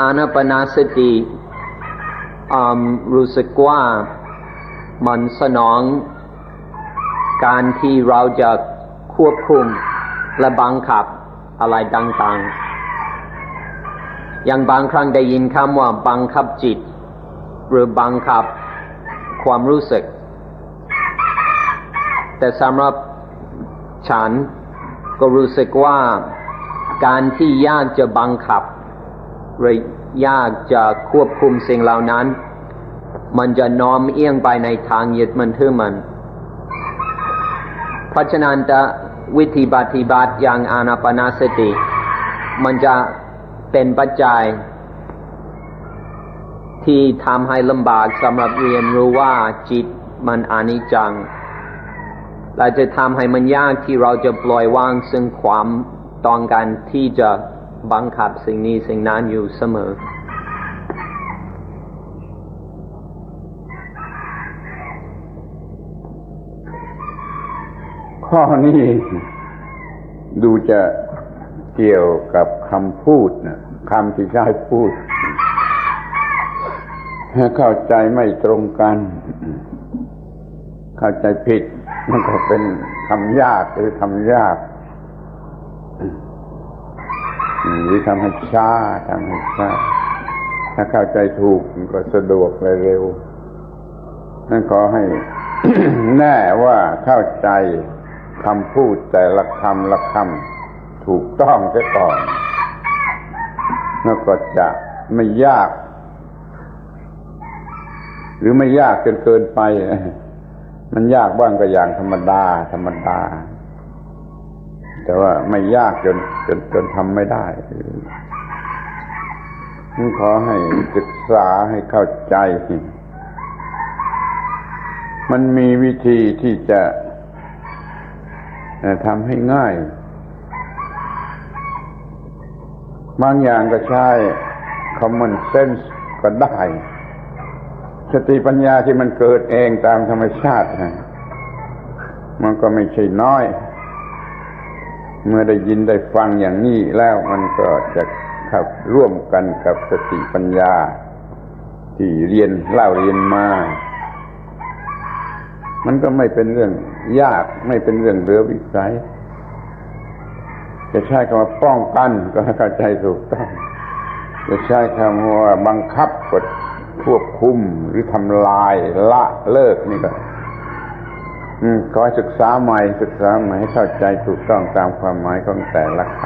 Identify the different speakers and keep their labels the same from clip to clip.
Speaker 1: อานาปนาสติรู้สึกว่ามันสนองการที่เราจะควบคุมและบังคับอะไรต่างๆ อย่างบางครั้งได้ยินคำว่าบังคับจิต หรือบังคับความรู้สึก แต่สำหรับฉันก็รู้สึกว่าการที่ยากจะบังคับ รือยากจะควบคุมสิ่งเหล่านั้น มันจะน้อมเอียงไปในทางยึดมันถือมัน เพราะฉะนั้นจะวิธีปฏิบัติอย่างอานาปนาสติ มันจะเป็นปัจจัย ที่ทำให้ลำบากสำหรับเรียนรู้ว่าจิตมันอนิจจังและจะทำให้มันยากที่เราจะปล่อยวางซึ่งความต้องการที่จะ บังคับสิ่งนี้สิ่งนั้นอยู่เสมอ
Speaker 2: ข้อนี้ดูจะเกี่ยวกับคำพูดนะคำที่ใช้พูด เข้าใจไม่ตรงกัน เข้าใจผิด มันก็เป็นทำยากหรือทำยาก หรือทำให้ช้าทำให้ช้าถ้าเข้าใจถูกมันก็สะดวกและเร็วนั่นขอให้แน่ว่าเข้าใจคำพูดแต่ละคำละคำถูกต้องซะก่อนแล้วก็จะไม่ยาก หรือไม่ยากจนเกินไป มันยากบ้างก็อย่างธรรมดา ธรรมดา แต่ว่าไม่ยากจนจนจนทำไม่ได้ขอให้ศึกษาให้เข้าใจ มันมีวิธีที่จะทำให้ง่าย บางอย่างก็ใช้ common sense ก็ได้ สติปัญญาที่มันเกิดเองตามธรรมชาติ มันก็ไม่ใช่น้อย เมื่อได้ยินได้ฟังอย่างนี้แล้วมันก็จะเข้าร่วมกันกับสติปัญญา ที่เรียนเล่าเรียนมา มันก็ไม่เป็นเรื่องยากไม่เป็นเรื่องเหลือวิสัย จะใช้คำว่าป้องกันก็เข้าใจถูกต้อง จะใช้คำว่าบังคับกดควบคุมหรือทำลายละเลิกนี่ก็ ขอศึกษาใหม่ศึกษาใหม่ให้เข้าใจถูกต้องตามความหมายของแต่ละค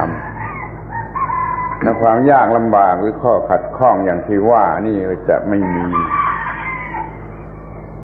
Speaker 2: ำและความยากลำบากหรือข้อขัดข้องอย่างที่ว่านี่จะไม่มี